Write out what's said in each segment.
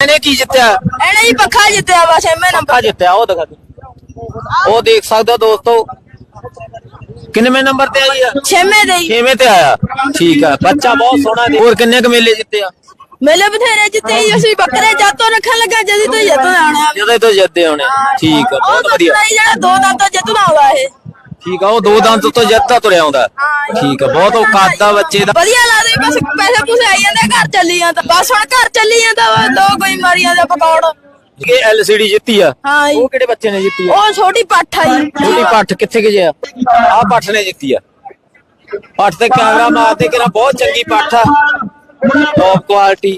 ਇਹਨੇ ਕੀ ਜਿੱਤਿਆ ਇਹਨੇ ਹੀ ਪੱਖਾ ਜਿੱਤਿਆ ਵਾ ਛੇਵੇਂ ਨੰਬਰ ਆ ਜਿੱਤਿਆ ਉਹ ਦਿਖਾ ਦੇ ਉਹ ਦੇਖ ਸਕਦੇ ਹੋ ਦੋਸਤੋ ਕਿੰਨਵੇਂ ਨੰਬਰ ਤੇ ਆਈ ਆ ਛੇਵੇਂ ਦੇ ਹੀ। ਛੇਵੇਂ ਤੇ ਆਇਆ ਠੀਕ ਆ ਬੱਚਾ ਬਹੁਤ ਸੋਹਣਾ ਦੇ ਹੋਰ ਕਿੰਨੇ ਕੁ ਮੇਲੇ ਜਿੱਤੇ ਆ ਮੇਲੇ ਬਥੇਰੇ ਜਿੱਤੇ ਹੀ ਅਸੀਂ ਬੱਕਰੇ ਜਾਤੋਂ ਰੱਖਣ ਲੱਗਾ ਜਦੀ ਤੋਂ ਜਿੱਤ ਆਣਾ ਜਦੋਂ ਤੋਂ ਜਿੱਤੇ ਹੋਣੇ ਠੀਕ ਆ ਉਹ ਬਹੁਤ ਵਧੀਆ ਬੱਕਰਾ ਹੀ ਜਿਹੜਾ ਦੋ ਦੰਦ ਤੋਂ ਜਿੱਤਦਾ ਆਉਂਦਾ ਇਹ ਠੀਕ ਆ ਉਹ ਦੋ ਦੰਦ ਤੋਂ ਜਿੱਤਦਾ ਤੁਰਿਆ ਆਉਂਦਾ। ਠੀਕ ਆ ਬਹੁਤ ਔਕਾਤ ਦਾ ਬੱਚੇ ਦਾ। ਵਧੀਆ ਲੱਗਦਾ ਬਸ ਪੈਸੇ ਪੂਸੇ ਆਈ ਜਾਂਦੇ ਘਰ ਚੱਲੀ ਜਾਂਦਾ। ਬਸ ਹੁਣ ਘਰ ਚੱਲੀ ਜਾਂਦਾ ਵਾ ਦੋ ਕੋਈ ਮਾਰੀਆਂ ਦਾ ਪਕੌੜ। ਇਹ ਐਲਸੀਡੀ ਜਿੱਤੀ ਆ। ਹਾਂ ਉਹ ਕਿਹੜੇ ਬੱਚੇ ਨੇ ਜਿੱਤੀ ਆ? ਉਹ ਛੋਟੀ ਪੱਠ ਆ ਜੀ। ਛੋਟੀ ਪੱਠ ਕਿੱਥੇ ਗਈ ਆ? ਆ ਪੱਠ ਨੇ ਜਿੱਤੀ ਆ। ਪੱਠ ਤੇ ਕੈਮਰਾ ਮਾਰਦੇ ਕਿ ਨਾ ਬਹੁਤ ਚੰਗੀ ਪੱਠ ਆ। ਟੌਪ ਕੁਆਲਿਟੀ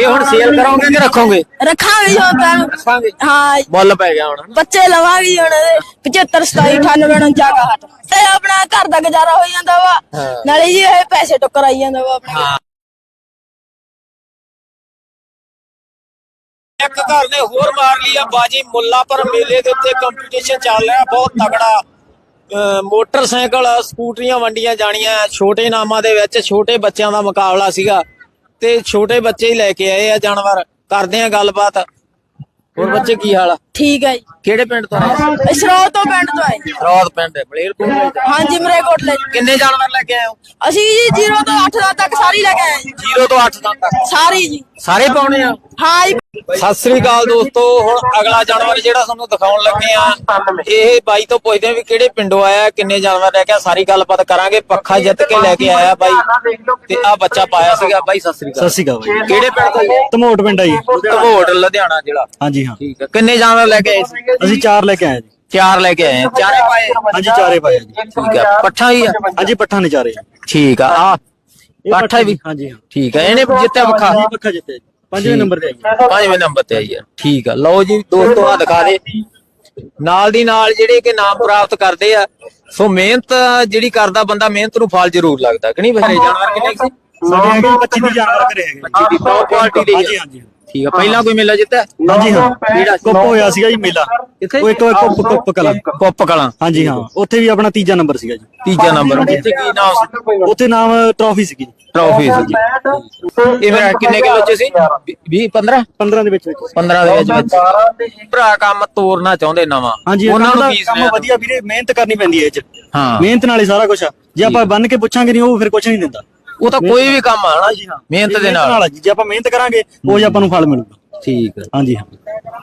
ਇਹ ਹੁਣ ਸੇਲ ਕਰੋਗੇ ਕਿ ਰੱਖੋਗੇ? ਰੱਖਾਂਗੇ ਜੋ ਤਾਂ। ਰੱਖਾਂਗੇ। ਹਾਂ। ਮੁੱਲ ਪੈ ਗਿਆ ਹੁਣ। ਬੱਚੇ ਲਵਾਂਗੇ ਹੁਣ। ਇਹਦੇ 75 27 98 49 ਕਾਹਟ ਤੇ ਆਪਣਾ ਘਰ ਦਾ ਗੁਜ਼ਾਰਾ ਹੋ ਜਾਂਦਾ ਵਾ। ਨਾਲੇ ਜੀ ਇਹ ਪੈਸੇ ਟੁੱਕਰ ਆਈ ਜਾਂਦਾ ਵਾ ਆਪਣੇ। ਇੱਕ ਘਰ ਨੇ ਹੋਰ ਮਾਰ ਲਈ ਆ ਬਾਜੀ ਮੁੱਲਾਪੁਰ ਮੇਲੇ ਦੇ ਉੱਤੇ ਕੰਪੀਟੀਸ਼ਨ ਚੱਲ ਰਿਹਾ। ਬਹੁਤ ਤਗੜਾ ਮੋਟਰਸਾਈਕਲ ਸਕੂਟਰੀਆਂ ਵੰਡੀਆਂ ਜਾਣੀਆਂ। ਛੋਟੇ ਨਾਮਾਂ ਦੇ ਵਿੱਚ ਛੋਟੇ ਬੱਚਿਆਂ ਦਾ ਮੁਕਾਬਲਾ ਸੀਗਾ। ਤੇ ਛੋਟੇ ਬੱਚੇ ਹੀ ਲੈ ਕੇ ਆਏ ਆ ਜਾਨਵਰ। ਕਰਦੇ ਆ ਗੱਲਬਾਤ। ਹੋਰ ਬੱਚੇ ਕੀ ਹਾਲ ਆ? ਠੀਕ ਹੈ ਜੀ। ਕਿਹੜੇ ਪਿੰਡ ਤੋਂ ਆਏ? ਇਸਰੋਤ ਤੋਂ ਪਿੰਡ ਤੋਂ ਆਏ। ਰੌਦ ਪਿੰਡ ਹੈ ਬਲੇਰਕੋਟ ਵਿੱਚ ਹਾਂਜੀ ਮਰੇ ਕੋਟਲੇ ਕਿੰਨੇ ਜਾਨਵਰ ਲੈ ਕੇ ਆਏ ਹੋ? ਅਸੀਂ ਜੀ 0 ਤੋਂ 8 ਦਾ ਤੱਕ ਸਾਰੀ ਲੈ ਕੇ ਆਏ ਜੀ। 0 ਤੋਂ 8 ਤੱਕ। ਸਾਰੀ ਜੀ। ਸਾਰੇ ਪਾਉਣੇ ਆ? ਹਾਂ ਜੀ ਸਤਿ ਸ੍ਰੀ ਅਕਾਲ ਦੋਸਤੋ ਹੁਣ ਅਗਲਾ ਜਾਨਵਰ ਜਿਹੜਾ ਤੁਹਾਨੂੰ ਦਿਖਾਉਣ ਲੱਗੇ ਆ ਇਹ ਬਾਈ ਤੋਂ ਪੁੱਛਦੇ ਆ ਵੀ ਕਿਹੜੇ ਪਿੰਡੋਂ ਆਇਆ ਕਿੰਨੇ ਜਾਨਵਰ ਲੈ ਕੇ ਆਇਆ ਸਾਰੀ ਗੱਲਬਾਤ ਕਰਾਂਗੇ ਪੱਖਾ ਜਿੱਤ ਕੇ ਲੈ ਕੇ ਆਇਆ ਬਾਈ। ਤੇ ਆ ਬੱਚਾ ਪਾਇਆ ਸੀਗਾ ਬਾਈ ਸਤਿ ਸ੍ਰੀ ਅਕਾਲ। ਸਤਿ ਸ਼੍ਰੀ ਅਕਾਲ ਬਾਈ। ਕਿਹੜੇ ਪਿੰਡ ਤੋਂ? ਜੀ? ਧਮੋਟ ਪਿੰਡ ਆ ਜੀ। ਧਮੋਟ ਲੁਧਿਆਣਾ ਜ਼ਿਲ੍ਹਾ। ਹਾਂਜੀ ਹਾਂ। ਠੀਕ ਹੈ ਕਿੰਨੇ ਜਾਨਵਰ ਲੈ ਕੇ ਆਏ ਸੀ? ਅਸੀਂ ਚਾਰ ਲੈ ਕੇ ਆਏ ਜੀ। ਚਾਰ ਲੈ ਕੇ ਆਏ ਆ। ਚਾਰੇ ਪਾਏ ਹਾਂਜੀ ਚਾਰੇ ਪਾਏ ਆ ਜੀ। ਠੀਕ ਹੈ ਪੱਠਾ ਹੀ ਆ? ਹਾਂਜੀ ਪੱਠਾ ਨੇ ਚਾਰੇ ਠੀਕ ਆ। ਆ ਪੱਠਾ ਵੀ? ਹਾਂਜੀ ਹਾਂ। ਠੀਕ ਹੈ ਇਹਨੇ ਜਿੱਤਿਆ ਪੱਖਾ? ਪੱਖਾ ਜਿੱਤੇ ਜੀ। ਪੰਜਵੇਂ ਨੰਬਰ ਤੇ ਆਈ ਜੀ। ਪੰਜਵੇਂ ਨੰਬਰ ਤੇ ਆਈ ਹੈ ਠੀਕ ਆ। ਲਓ ਜੀ ਦੋਸਤੋ ਆ ਦਿਖਾ ਦੇ। ਨਾਲ ਦੀ ਨਾਲ ਜਿਹੜੇ ਕਿ ਨਾਮ ਪ੍ਰਾਪਤ ਕਰਦੇ ਆ ਸੋ ਮਿਹਨਤ ਜਿਹੜੀ ਕਰਦਾ ਬੰਦਾ ਮਿਹਨਤ ਨੂੰ ਫਲ ਜ਼ਰੂਰ ਲੱਗਦਾ। ਕਿ ਨਹੀਂ ਬਹਰੇ ਜਾਨਵਰ ਕਿੰਨੇ ਸੀ? ਸਾਡੇ ਹੈਗੇ 25 ਦੀ ਜਾਨਵਰ ਘਰੇ ਹੈਗੇ। ਜੀ। ਜੀ ਟੌਪ ਕੁਆਲਿਟੀ ਦੇ ਹਾਂਜੀ ਹਾਂਜੀ। ਠੀਕ ਆ ਪਹਿਲਾਂ ਕੋਈ ਮੇਲਾ ਜਿੱਤਿਆ? ਹਾਂਜੀ ਹਾਂ? ਕੁੱਪ ਹੋਇਆ ਸੀਗਾ ਜੀ ਮੇਲਾ। ਕਿੱਥੇ? ਉਹ ਇੱਕ ਕੁੱਪ ਕੁੱਪ ਕਲਾ। ਕੁੱਪ ਕਲਾਂ। ਹਾਂਜੀ ਹਾਂ। ਉੱਥੇ ਵੀ ਆਪਣਾ ਤੀਜਾ ਨੰਬਰ ਸੀਗਾ ਜੀ। ਤੀਜਾ ਨੰਬਰ। ਜਿੱਥੇ ਕੀ ਨਾਮ ਸੀ? ਉੱਥੇ ਨਾਮ ਟਰਾਫੀ ਸੀਗੀ ਜੀ। ਟਰੋਫੀ ਸੀ ਇਹ ਮੇਰਾ ਕਿੰਨੇ ਕਿਲੋ ਚ ਸੀ? 20 15 15 ਦੇ ਵਿੱਚ ਵਿੱਚ। 15 ਦੇ ਵਿੱਚ ਵਿੱਚ। ਭਰਾ ਕੰਮ ਤੋਰਨਾ ਚਾਹੁੰਦੇ ਨਵਾਂ। ਹਾਂਜੀ ਉਹਨਾਂ ਨੂੰ ਕੀ ਕੰਮ ਸੁਨੇਹਾ? ਵਧੀਆ ਵੀਰੇ ਮਿਹਨਤ ਕਰਨੀ ਪੈਂਦੀ ਹੈ ਇਹ ਚ। ਹਾਂ। ਮਿਹਨਤ ਨਾਲ ਹੀ ਸਾਰਾ ਕੁਝ ਆ। ਜੇ ਆਪਾਂ ਬੰਨ ਕੇ ਪੁੱਛਾਂਗੇ ਨਹੀਂ ਉਹ ਫਿਰ ਕੁਝ ਨਹੀਂ ਦਿੰਦਾ। ਉਹ ਤਾਂ ਕੋਈ ਵੀ ਕੰਮ ਆ ਨਾ ਜੀ ਮਿਹਨਤ ਦੇ ਨਾਲ। ਆ ਜੀ ਜੇ ਆਪਾਂ ਮਿਹਨਤ ਕਰਾਂਗੇ ਉਹ ਆਪਾਂ ਨੂੰ ਫਲ ਮਿਲੂਗਾ ਠੀਕ ਹੈ ਹਾਂਜੀ ਹਾਂ।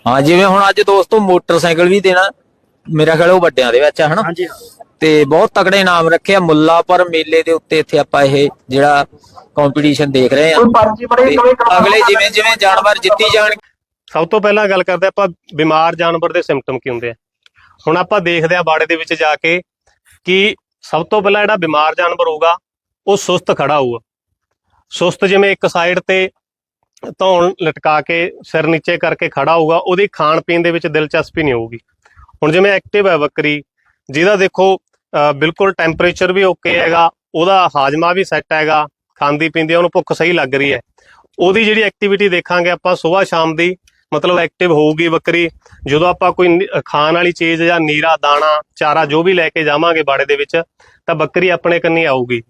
ਹਾਂ ਜਿਵੇਂ ਹੁਣ ਅੱਜ ਦੋਸਤੋ ਮੋਟਰਸਾਈਕਲ ਵੀ ਦੇਣਾ ਮੇਰਾ ਖਿਆਲ ਉਹ ਵੱਡਿਆਂ ਦੇ ਵਿੱਚ ਆ ਹਨਾ? ਹਾਂਜੀ ਹਾਂ। ਤੇ ਬਹੁਤ ਤਕੜੇ ਨਾਮ ਰੱਖੇ ਆ ਮੁੱਲਾਪੁਰ ਮੇਲੇ ਦੇ ਉੱਤੇ ਇੱਥੇ ਆਪਾਂ ਇਹ ਜਿਹੜਾ ਕੰਪੀਟੀਸ਼ਨ ਦੇਖ ਰਹੇ ਆ। ਅਗਲੇ ਜਿਵੇਂ ਜਿਵੇਂ ਜਾਨਵਰ ਜਿੱਤੀ ਜਾਣ ਸਭ ਤੋਂ ਪਹਿਲਾਂ ਗੱਲ ਕਰਦੇ ਆਪਾਂ ਬਿਮਾਰ ਜਾਨਵਰ ਦੇ ਸਿੰਪਟਮ ਕੀ ਹੁੰਦੇ ਆ। ਹੁਣ ਆਪਾਂ ਦੇਖਦੇ ਆ ਬਾੜੇ ਦੇ ਵਿੱਚ ਜਾ ਕੇ ਕਿ ਸਭ ਤੋਂ ਪਹਿਲਾਂ ਜਿਹੜਾ ਬਿਮਾਰ ਜਾਨਵਰ ਹੋਊਗਾ ਉਹ ਸੁਸਤ ਖੜਾ ਹੋਊਗਾ। ਸੁਸਤ ਜਿਵੇਂ ਇੱਕ ਸਾਈਡ ਤੇ ਧੌਣ ਲਟਕਾ ਕੇ ਸਿਰ ਨੀਚੇ ਕਰਕੇ ਖੜਾ ਹੋਊਗਾ, ਉਹਦੀ ਖਾਣ ਪੀਣ ਦੇ ਵਿੱਚ ਦਿਲਚਸਪੀ ਨਹੀਂ ਹੋਊਗੀ। ਹੁਣ ਜਿਵੇਂ ਐਕਟਿਵ ਹੈ ਬੱਕਰੀ, ਜਿਹਦਾ ਦੇਖੋ ਬਿਲਕੁਲ ਟੈਂਪਰੇਚਰ ਵੀ ਓਕੇ ਹੈਗਾ, ਉਹਦਾ ਹਾਜ਼ਮਾ ਵੀ ਸੈੱਟ ਹੈਗਾ, ਖਾਂਦੀ ਪੀਂਦੀ ਉਹਨੂੰ ਭੁੱਖ ਸਹੀ ਲੱਗ ਰਹੀ ਹੈ। ਉਹਦੀ ਜਿਹੜੀ ਐਕਟੀਵਿਟੀ ਦੇਖਾਂਗੇ ਆਪਾਂ ਸਵੇਰ ਸ਼ਾਮ ਦੀ, ਮਤਲਬ ਐਕਟਿਵ ਹੋਊਗੀ ਬੱਕਰੀ। ਜਦੋਂ ਆਪਾਂ ਕੋਈ ਖਾਣ ਵਾਲੀ ਚੀਜ਼ ਜਾਂ ਨੀਰਾ, ਦਾਣਾ, ਚਾਰਾ ਜੋ ਵੀ ਲੈ ਕੇ ਜਾਵਾਂਗੇ ਬਾੜੇ ਦੇ ਵਿੱਚ, ਤਾਂ ਬੱਕਰੀ ਆਪਣੇ ਕੰਨੀ ਆਊਗੀ।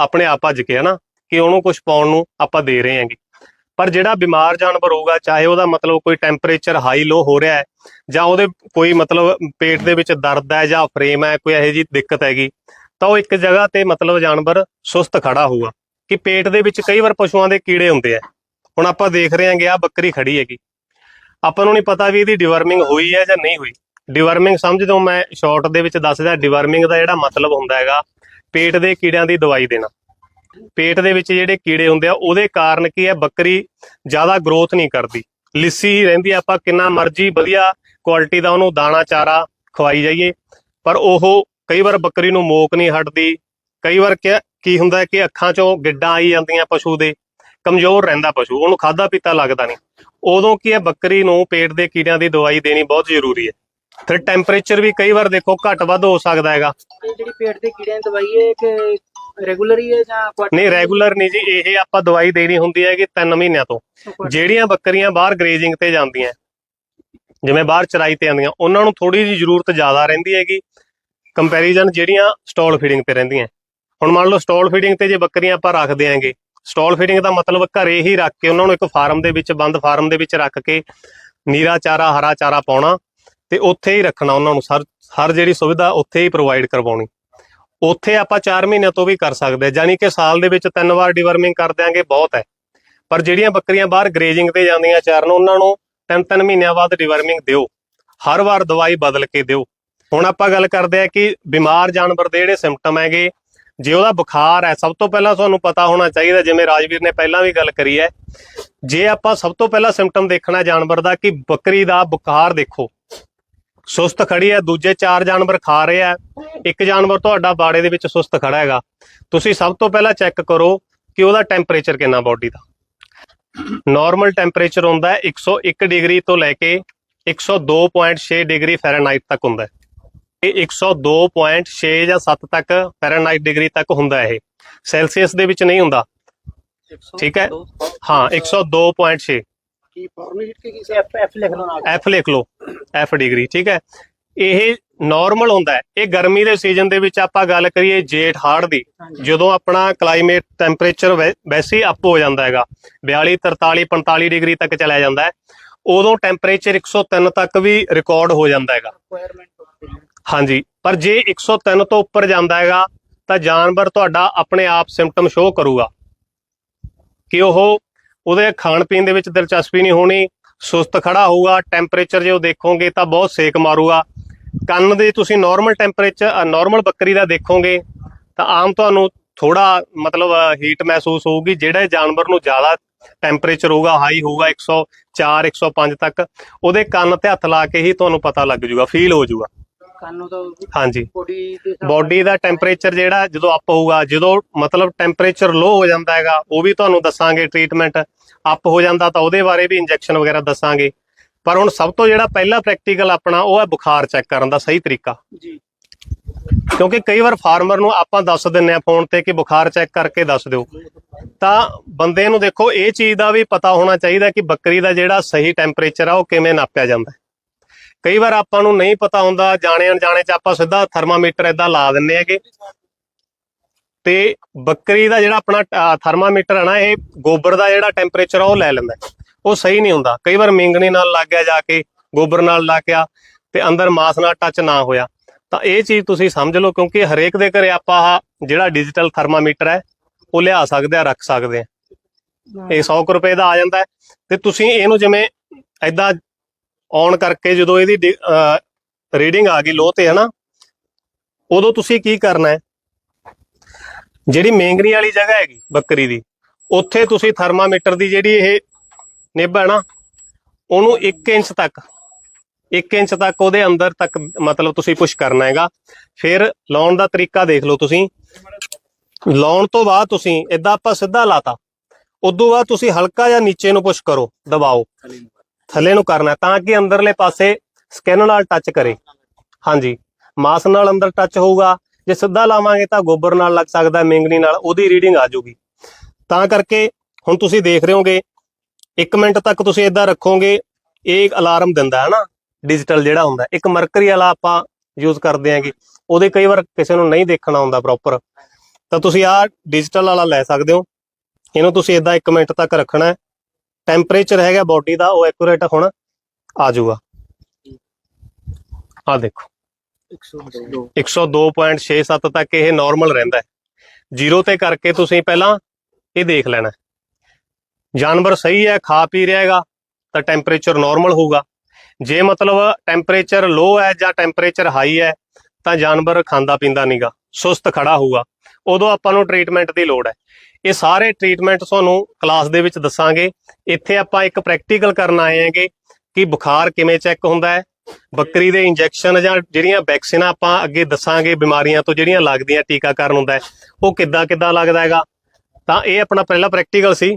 ਆਪਣੇ ਆਪ ਭੱਜ ਕੇ ਹਨਾ, ਕਿ ਉਹਨੂੰ ਕੁਝ ਪਾਉਣ ਨੂੰ ਆਪਾਂ ਦੇ ਰਹੇ ਹਾਂਗੇ। ਪਰ ਜਿਹੜਾ ਬਿਮਾਰ ਜਾਨਵਰ ਹੋਊਗਾ, ਚਾਹੇ ਉਹਦਾ ਮਤਲਬ ਕੋਈ ਟੈਂਪਰੇਚਰ ਹਾਈ ਲੋ ਹੋ ਰਿਹਾ ਹੈ, ਜਾਂ ਉਹਦੇ ਕੋਈ ਮਤਲਬ ਪੇਟ ਦੇ ਵਿੱਚ ਦਰਦ ਹੈ ਜਾਂ ਫਰੇਮ ਹੈ, ਕੋਈ ਇਹੋ ਜੀ ਦਿੱਕਤ ਹੈਗੀ, ਤਾਂ ਉਹ ਇੱਕ ਜਗ੍ਹਾ ਤੇ ਮਤਲਬ ਜਾਨਵਰ ਸੁਸਤ ਖੜਾ ਹੋਊਗਾ। ਕਿ ਪੇਟ ਦੇ ਵਿੱਚ ਕਈ ਵਾਰ ਪਸ਼ੂਆਂ ਦੇ ਕੀੜੇ ਹੁੰਦੇ ਆ। ਹੁਣ ਆਪਾਂ ਦੇਖ ਰਹੇ ਹਾਂਗੇ ਆ ਬੱਕਰੀ ਖੜੀ ਹੈਗੀ। ਆਪਾਂ ਨੂੰ ਨਹੀਂ ਪਤਾ ਵੀ ਇਹਦੀ ਡਿਵਰਮਿੰਗ ਹੋਈ ਹੈ ਜਾਂ ਨਹੀਂ ਹੋਈ। ਡਿਵਰਮਿੰਗ ਸਮਝਦੇ ਹੋ ਮੈਂ ਸ਼ਾਰਟ ਦੇ ਵਿੱਚ ਦੱਸਦਾ ਡਿਵਰਮਿੰਗ ਦਾ ਜਿਹੜਾ ਮਤਲਬ ਹੁੰਦਾ ਹੈਗਾ ਪੇਟ ਦੇ ਕੀੜਿਆਂ ਦੀ ਦਵਾਈ ਦੇਣਾ। ਪੇਟ ਦੇ ਵਿੱਚ ਜਿਹੜੇ ਕੀੜੇ ਹੁੰਦੇ ਆ, ਉਹਦੇ ਕਾਰਨ ਕੀ ਹੈ? ਬੱਕਰੀ ਜ਼ਿਆਦਾ ਗਰੋਥ ਨਹੀਂ ਕਰਦੀ। ਲਿੱਸੀ ਹੀ ਰਹਿੰਦੀ ਆਪਾਂ ਕਿੰਨਾ ਮਰਜ਼ੀ ਵਧੀਆ ਕੁਆਲਿਟੀ ਦਾ ਉਹਨੂੰ ਦਾਣਾ, ਚਾਰਾ ਖਵਾਈ ਜਾਈਏ, ਪਰ ਉਹ ਕਈ ਵਾਰ ਬੱਕਰੀ ਨੂੰ ਮੋਕ ਨਹੀਂ ਹਟਦੀ। ਕਈ ਵਾਰ ਕੀ ਕੀ ਹੁੰਦਾ ਕਿ ਅੱਖਾਂ 'ਚੋਂ ਗਿੱਡਾਂ ਆਈ ਜਾਂਦੀਆਂ ਪਸ਼ੂ ਦੇ, ਕਮਜ਼ੋਰ ਰਹਿੰਦਾ ਪਸ਼ੂ, ਉਹਨੂੰ ਖਾਦਾ ਪੀਤਾ ਲੱਗਦਾ ਨਹੀਂ। ਉਦੋਂ ਕੀ ਹੈ? ਬੱਕਰੀ ਨੂੰ ਪੇਟ ਦੇ ਕੀੜਿਆਂ ਦੀ ਦਵਾਈ ਦੇਣੀ ਬਹੁਤ ਜ਼ਰੂਰੀ ਹੈ। ਫਿਰ ਟੈਂਪਰੇਚਰ ਵੀ ਕਈ ਵਾਰ ਦੇਖੋ ਘੱਟ ਵੱਧ ਹੋ ਸਕਦਾ ਹੈਗਾ। ਇਹ ਜਿਹੜੀ ਪੇਟ ਦੀ ਕੀੜਿਆਂ ਦੀ ਦਵਾਈ ਹੈ ਕਿ ਰੈਗੂਲਰ ਹੀ ਹੈ ਜਾਂ? ਨਹੀਂ ਰੈਗੂਲਰ ਨਹੀਂ ਜੀ ਇਹ ਆਪਾਂ ਦਵਾਈ ਦੇਣੀ ਹੁੰਦੀ ਹੈ ਕਿ 3 ਮਹੀਨਿਆਂ ਤੋਂ। ਜਿਹੜੀਆਂ ਬੱਕਰੀਆਂ ਬਾਹਰ ਗਰੇਜ਼ਿੰਗ ਤੇ ਜਾਂਦੀਆਂ ਜਿਵੇਂ ਬਾਹਰ ਚਰਾਈ ਤੇ ਆਉਂਦੀਆਂ ਉਹਨਾਂ ਨੂੰ ਥੋੜੀ ਜਿਹੀ ਜ਼ਰੂਰਤ ਜ਼ਿਆਦਾ ਰਹਿੰਦੀ ਹੈਗੀ। ਕੰਪੈਰੀਜ਼ਨ ਜਿਹੜੀਆਂ ਸਟਾਲ ਫੀਡਿੰਗ ਤੇ ਰਹਿੰਦੀਆਂ। ਹੁਣ ਮੰਨ ਲਓ ਸਟਾਲ ਫੀਡਿੰਗ ਤੇ ਜੇ ਬੱਕਰੀਆਂ ਆਪਾਂ ਰੱਖ ਦਿਆਂਗੇ ਸਟਾਲ ਫੀਡਿੰਗ ਦਾ ਮਤਲਬ ਘਰੇ ਹੀ ਰੱਖ ਕੇ ਉਹਨਾਂ ਨੂੰ ਇੱਕ ਫਾਰਮ ਦੇ ਵਿੱਚ ਬੰਦ ਫਾਰਮ ਦੇ ਵਿੱਚ ਰੱਖ ਕੇ ਨੀਰਾ ਚਾਰਾ ਹਰਾ ਚਾਰਾ ਪਾਉਣਾ। ਤੇ ਉੱਥੇ ਹੀ ਰੱਖਣਾ ਉਹਨਾਂ ਨੂੰ ਸਰ ਹਰ ਜਿਹੜੀ ਸੁਵਿਧਾ ਉੱਥੇ ਹੀ ਪ੍ਰੋਵਾਈਡ ਕਰਵਾਉਣੀ। ਉੱਥੇ ਆਪਾਂ 4 ਮਹੀਨਿਆਂ ਤੋਂ ਵੀ ਕਰ ਸਕਦੇ ਹਾਂ ਕਿ ਸਾਲ ਦੇ ਵਿੱਚ ਤਿੰਨ ਵਾਰ ਡਿਵਰਮਿੰਗ ਕਰ ਦਿਆਂਗੇ, ਬਹੁਤ ਹੈ। ਪਰ ਜਿਹੜੀਆਂ ਬੱਕਰੀਆਂ ਬਾਹਰ ਗਰੇਜਿੰਗ ਤੇ ਜਾਂਦੀਆਂ ਚਾਰਨ, ਉਹਨਾਂ ਨੂੰ ਤਿੰਨ ਤਿੰਨ ਮਹੀਨਿਆਂ ਬਾਅਦ ਡਿਵਰਮਿੰਗ ਦਿਓ। ਹਰ ਵਾਰ ਦਵਾਈ ਬਦਲ ਕੇ ਦਿਓ। ਹੁਣ ਆਪਾਂ ਗੱਲ ਕਰਦੇ ਆ ਕਿ ਬਿਮਾਰ ਜਾਨਵਰ ਦੇ ਜਿਹੜੇ ਸਿੰਪਟਮ ਹੈਗੇ, ਜੇ ਉਹਦਾ ਬੁਖਾਰ ਹੈ, ਸਭ ਤੋਂ ਪਹਿਲਾਂ ਤੁਹਾਨੂੰ ਪਤਾ ਹੋਣਾ ਚਾਹੀਦਾ, ਜਿਵੇਂ ਰਾਜਵੀਰ ਨੇ ਪਹਿਲਾਂ ਵੀ ਗੱਲ ਕਰੀ ਹੈ, ਜੇ ਆਪਾਂ ਸਭ ਤੋਂ ਪਹਿਲਾਂ ਸਿੰਪਟਮ ਦੇਖਣਾ ਜਾਨਵਰ ਦਾ, ਕਿ ਬੱਕਰੀ ਦਾ ਬੁਖਾਰ ਦੇਖੋ। ਸੁਸਤ ਖੜੀ ਹੈ ਦੂਜੇ ਚਾਰ ਜਾਨਵਰ ਖਾ ਰਹੇ ਆ ਇੱਕ ਜਾਨਵਰ ਤੁਹਾਡਾ ਬਾੜੇ ਦੇ ਵਿੱਚ ਸੁਸਤ ਖੜਾ ਹੈਗਾ। ਤੁਸੀਂ ਸਭ ਤੋਂ ਪਹਿਲਾਂ ਚੈੱਕ ਕਰੋ ਕਿ ਉਹਦਾ ਟੈਂਪਰੇਚਰ ਕਿੰਨਾ ਬਾਡੀ ਦਾ। ਨਾਰਮਲ ਟੈਂਪਰੇਚਰ ਹੁੰਦਾ ਹੈ 101 ਡਿਗਰੀ ਤੋਂ ਲੈ ਕੇ 102.6 ਡਿਗਰੀ ਫੈਰਨਹਾਈਟ ਤੱਕ ਹੁੰਦਾ ਹੈ। ਇਹ 102.6 ਜਾਂ 7 ਤੱਕ ਫੈਰਨਹਾਈਟ ਡਿਗਰੀ ਤੱਕ ਹੁੰਦਾ ਇਹ। ਸੈਲਸੀਅਸ ਦੇ ਵਿੱਚ ਨਹੀਂ ਹੁੰਦਾ। ਠੀਕ ਹੈ? ਹਾਂ 102.6 ਕੀ ਫਾਰਮੂਲੇਟ ਕੀ ਕੀ ਐਫ ਐਫ ਲਿਖ ਲਓ ਨਾਲ। ਐਫ ਲਿਖ ਲਓ। ਐਫ ਡਿਗਰੀ ਠੀਕ ਹੈ? ਇਹ ਨਾਰਮਲ ਹੁੰਦਾ ਹੈ। ਇਹ ਗਰਮੀ ਦੇ ਸੀਜ਼ਨ ਦੇ ਵਿੱਚ ਆਪਾਂ ਗੱਲ ਕਰੀਏ ਜੇਠ ਹਾੜ ਦੀ। ਜਦੋਂ ਆਪਣਾ ਕਲਾਈਮੇਟ ਟੈਂਪਰੇਚਰ ਵੈਸੇ ਅਪ ਹੋ ਜਾਂਦਾ ਹੈਗਾ। 42 43 45 ਡਿਗਰੀ ਤੱਕ ਚਲਾ ਜਾਂਦਾ ਹੈ। ਉਦੋਂ ਟੈਂਪਰੇਚਰ 103 ਤੱਕ ਵੀ ਰਿਕਾਰਡ ਹੋ ਜਾਂਦਾ ਹੈਗਾ। ਹਾਂਜੀ। ਪਰ ਜੇ 103 ਤੋਂ ਉੱਪਰ ਜਾਂਦਾ ਹੈਗਾ ਤਾਂ ਜਾਨਵਰ ਤੁਹਾਡਾ ਆਪਣੇ ਆਪ ਸਿੰਪਟਮ ਸ਼ੋ ਕਰੂਗਾ। ਕਿ ਉਹ ਉਹਦੇ ਖਾਣ ਪੀਣ ਦੇ ਵਿੱਚ ਦਿਲਚਸਪੀ ਨਹੀਂ ਹੋਣੀ, ਸੁਸਤ ਖੜਾ ਹੋਊਗਾ ਟੈਂਪਰੇਚਰ ਜੇ ਉਹ ਦੇਖੋਗੇ ਤਾਂ ਬਹੁਤ ਸੇਕ ਮਾਰੂਗਾ। ਕੰਨ ਦੇ ਤੁਸੀਂ ਨਾਰਮਲ ਟੈਂਪਰੇਚਰ ਨਾਰਮਲ ਬੱਕਰੀ ਦਾ ਦੇਖੋਗੇ ਤਾਂ ਆਮ ਤੁਹਾਨੂੰ ਥੋੜਾ ਮਤਲਬ ਹੀਟ ਮਹਿਸੂਸ ਹੋਊਗੀ, ਜਿਹੜੇ ਜਾਨਵਰ ਨੂੰ ਜ਼ਿਆਦਾ ਟੈਂਪਰੇਚਰ ਹੋਊਗਾ ਹਾਈ ਹੋਊਗਾ 104 105 ਤੱਕ, ਉਹਦੇ ਕੰਨ ਤੇ ਹੱਥ ਲਾ ਕੇ ਹੀ ਤੁਹਾਨੂੰ ਪਤਾ ਲੱਗ ਜੂਗਾ ਫੀਲ ਹੋ ਜੂਗਾ ਤੋਂ ਹਾਂਜੀ। ਬੋਡੀ ਦੇ ਹਿਸਾਬ ਬਾਡੀ ਦਾ ਟੈਂਪਰੇਚਰ ਜਿਹੜਾ ਜਦੋਂ ਅਪ ਹੋਊਗਾ ਜਦੋਂ ਮਤਲਬ ਟੈਂਪਰੇਚਰ ਲੋ ਹੋ ਜਾਂਦਾ ਹੈਗਾ ਉਹ ਵੀ ਤੁਹਾਨੂੰ ਦੱਸਾਂਗੇ ਟ੍ਰੀਟਮੈਂਟ ਅਪ ਹੋ ਜਾਂਦਾ ਤਾਂ ਉਹਦੇ ਬਾਰੇ ਵੀ ਇੰਜੈਕਸ਼ਨ ਵਗੈਰਾ ਦੱਸਾਂਗੇ। ਪਰ ਹੁਣ ਸਭ ਤੋਂ ਜਿਹੜਾ ਪਹਿਲਾ ਪ੍ਰੈਕਟੀਕਲ ਆਪਣਾ ਉਹ ਹੈ ਬੁਖਾਰ ਚੈੱਕ ਕਰਨ ਦਾ ਸਹੀ ਤਰੀਕਾ। ਜੀ। ਕਿਉਂਕਿ ਕਈ ਵਾਰ ਫਾਰਮਰ ਨੂੰ ਆਪਾਂ ਦੱਸ ਦਿੰਨੇ ਆ ਫੋਨ ਤੇ ਕਿ ਬੁਖਾਰ ਚੈੱਕ ਕਰਕੇ ਦੱਸ ਦਿਓ। ਤਾਂ ਬੰਦੇ ਨੂੰ ਦੇਖੋ ਇਹ ਚੀਜ਼ ਦਾ ਵੀ ਪਤਾ ਹੋਣਾ ਚਾਹੀਦਾ ਕਿ ਬੱਕਰੀ ਦਾ ਜਿਹੜਾ ਸਹੀ ਟੈਂਪਰੇਚਰ ਆ ਉਹ ਕਿਵੇਂ ਨਾਪਿਆ ਜਾਂਦਾ। ਹੈ। ਕਈ ਵਾਰ ਆਪਾਂ ਨੂੰ ਨਹੀਂ ਪਤਾ ਹੁੰਦਾ ਜਾਣੇ ਅਣਜਾਣੇ ਚ ਆਪਾਂ ਸਿੱਧਾ ਥਰਮਾਮੀਟਰ ਏਦਾਂ ਲਾ ਦਿੰਨੇ ਹੈਗੇ। ਤੇ ਬੱਕਰੀ ਦਾ ਜਿਹੜਾ ਆਪਣਾ ਥਰਮਾਮੀਟਰ ਹੈ ਨਾ ਇਹ ਗੋਬਰ ਦਾ ਜਿਹੜਾ ਟੈਂਪਰੇਚਰ ਆ ਉਹ ਲੈ ਲੈਂਦਾ। ਉਹ ਸਹੀ ਨਹੀਂ ਹੁੰਦਾ। ਕਈ ਵਾਰ ਮਿੰਗਣੀ ਨਾਲ ਲੱਗ ਗਿਆ ਜਾ ਕੇ ਗੋਬਰ ਨਾਲ ਲੱਗ ਗਿਆ ਤੇ ਅੰਦਰ ਮਾਸ ਨਾਲ ਟੱਚ ਨਾ ਹੋਇਆ। ਤਾਂ ਇਹ ਚੀਜ਼ ਤੁਸੀਂ ਸਮਝ ਲਓ ਕਿਉਂਕਿ ਹਰੇਕ ਦੇ ਘਰੇ ਆਪਾਂ ਆਹ ਜਿਹੜਾ ਡਿਜੀਟਲ ਥਰਮਾਮੀਟਰ ਹੈ ਉਹ ਲਿਆ ਸਕਦੇ ਆ ਰੱਖ ਸਕਦੇ ਆ। ਇਹ 100 ਕੁ ਰੁਪਏ ਦਾ ਆ ਜਾਂਦਾ ਤੇ ਤੁਸੀਂ ਇਹਨੂੰ ਜਿਵੇਂ ਐਦਾਂ ਔਨ ਕਰਕੇ ਜਦੋਂ ਇਹਦੀ ਰੀਡਿੰਗ ਆ ਗਈ ਲੋ ਤੇ, ਹਨਾ? ਉਦੋਂ ਤੁਸੀਂ ਕੀ ਕਰਨਾ ਹੈ? ਜਿਹੜੀ ਮੇਂਗਣੀ ਵਾਲੀ ਜਗ੍ਹਾ ਹੈਗੀ, ਬੱਕਰੀ ਦੀ, ਉੱਥੇ ਤੁਸੀਂ ਥਰਮਾਮੀਟਰ ਦੀ ਜਿਹੜੀ ਇਹ ਨਿੱਬ ਹੈ ਨਾ, ਉਹਨੂੰ 1 ਇੰਚ ਤੱਕ 1 ਇੰਚ ਤੱਕ ਉਹਦੇ ਅੰਦਰ ਤੱਕ ਮਤਲਬ ਤੁਸੀਂ ਪੁਸ਼ ਕਰਨਾ ਹੈਗਾ। ਫਿਰ ਲਾਉਣ ਦਾ ਤਰੀਕਾ ਦੇਖ ਲਓ ਤੁਸੀਂ। ਲਾਉਣ ਤੋਂ ਬਾਅਦ ਤੁਸੀਂ ਇਦਾਂ ਆਪਾਂ ਸਿੱਧਾ ਲਾਤਾ, ਉਦੋਂ ਬਾਅਦ ਤੁਸੀਂ ਹਲਕਾ ਜਿਹਾ ਨੀਚੇ ਨੂੰ ਪੁਸ਼ ਕਰੋ, ਦਬਾਓ। ਥੱਲੇ ਨੂੰ ਕਰਨਾ ਤਾਂ ਕਿ ਅੰਦਰਲੇ ਪਾਸੇ ਸਕਿਨ ਨਾਲ ਟੱਚ ਕਰੇ। ਹਾਂਜੀ ਮਾਸ ਨਾਲ ਅੰਦਰ ਟੱਚ ਹੋਊਗਾ। ਜੇ ਸਿੱਧਾ ਲਾਵਾਂਗੇ ਤਾਂ ਗੋਬਰ ਨਾਲ ਲੱਗ ਸਕਦਾ ਹੈ, ਮੇਂਗਣੀ ਨਾਲ ਉਹਦੀ ਰੀਡਿੰਗ ਆ ਜਾਊਗੀ। ਤਾਂ ਕਰਕੇ ਹੁਣ ਤੁਸੀਂ ਦੇਖ ਰਹੇ ਹੋਗੇ 1 ਮਿੰਟ ਤੱਕ ਤੁਸੀਂ ਇਦਾਂ ਰੱਖੋਗੇ ਇਹ ਅਲਾਰਮ ਦਿੰਦਾ ਹੈ ਨਾ ਡਿਜੀਟਲ ਜਿਹੜਾ ਹੁੰਦਾ ਇੱਕ ਮਰਕਰੀ ਵਾਲਾ ਆਪਾਂ ਯੂਜ਼ ਕਰਦੇ ਆਂਗੇ ਉਹਦੇ ਕਈ ਵਾਰ ਕਿਸੇ ਨੂੰ ਨਹੀਂ ਦੇਖਣਾ ਹੁੰਦਾ ਪ੍ਰੋਪਰ ਤਾਂ ਤੁਸੀਂ ਆਹ ਡਿਜੀਟਲ ਵਾਲਾ ਲੈ ਸਕਦੇ ਹੋ। ਇਹਨੂੰ ਤੁਸੀਂ ਇਦਾਂ 1 ਮਿੰਟ ਤੱਕ ਰੱਖਣਾ ਹੈ। ਟੈਂਪਰੇਚਰ ਹੈਗਾ ਬਾਡੀ ਦਾ, ਉਹ ਐਕੂਰੇਟ ਹੁਣ ਆ ਜਾਊਗਾ। ਆ ਦੇਖੋ। 102 102.67 ਤੱਕ ਇਹ ਨਾਰਮਲ ਰਹਿੰਦਾ ਹੈ। ਜ਼ੀਰੋ ਤੇ ਕਰਕੇ ਤੁਸੀਂ ਪਹਿਲਾਂ ਇਹ ਦੇਖ ਲੈਣਾ ਜਾਨਵਰ ਸਹੀ ਹੈ, ਖਾ ਪੀ ਰਿਹਾ ਹੈਗਾ, ਤਾਂ ਟੈਂਪਰੇਚਰ ਨਾਰਮਲ ਹੋਊਗਾ। ਜੇ ਮਤਲਬ ਟੈਂਪਰੇਚਰ ਲੋ ਹੈ ਜਾਂ ਟੈਂਪਰੇਚਰ ਹਾਈ ਹੈ, ਤਾਂ ਜਾਨਵਰ ਖਾਂਦਾ ਪੀਂਦਾ ਨਹੀਂਗਾ ਸੁਸਤ ਖੜਾ ਹੋਊਗਾ। ਉਦੋਂ ਆਪਾਂ ਨੂੰ ਟ੍ਰੀਟਮੈਂਟ ਦੀ ਲੋੜ ਹੈ। ਇਹ ਸਾਰੇ ਟ੍ਰੀਟਮੈਂਟ ਤੁਹਾਨੂੰ ਕਲਾਸ ਦੇ ਵਿੱਚ ਦੱਸਾਂਗੇ। ਇੱਥੇ ਆਪਾਂ ਇੱਕ ਪ੍ਰੈਕਟੀਕਲ ਕਰਨ ਆਏ ਹਾਂਗੇ ਕਿ ਬੁਖਾਰ ਕਿਵੇਂ ਚੈੱਕ ਹੁੰਦਾ ਹੈ, ਬੱਕਰੀ ਦੇ ਇੰਜੈਕਸ਼ਨ ਜਾਂ ਜਿਹੜੀਆਂ ਵੈਕਸੀਨਾਂ ਆਪਾਂ ਅੱਗੇ ਦੱਸਾਂਗੇ ਬਿਮਾਰੀਆਂ ਤੋਂ ਜਿਹੜੀਆਂ ਲੱਗਦੀਆਂ ਟੀਕਾਕਰਨ ਹੁੰਦਾ ਉਹ ਕਿੱਦਾਂ ਕਿੱਦਾਂ ਲੱਗਦਾ ਹੈਗਾ। ਤਾਂ ਇਹ ਆਪਣਾ ਪਹਿਲਾ ਪ੍ਰੈਕਟੀਕਲ ਸੀ।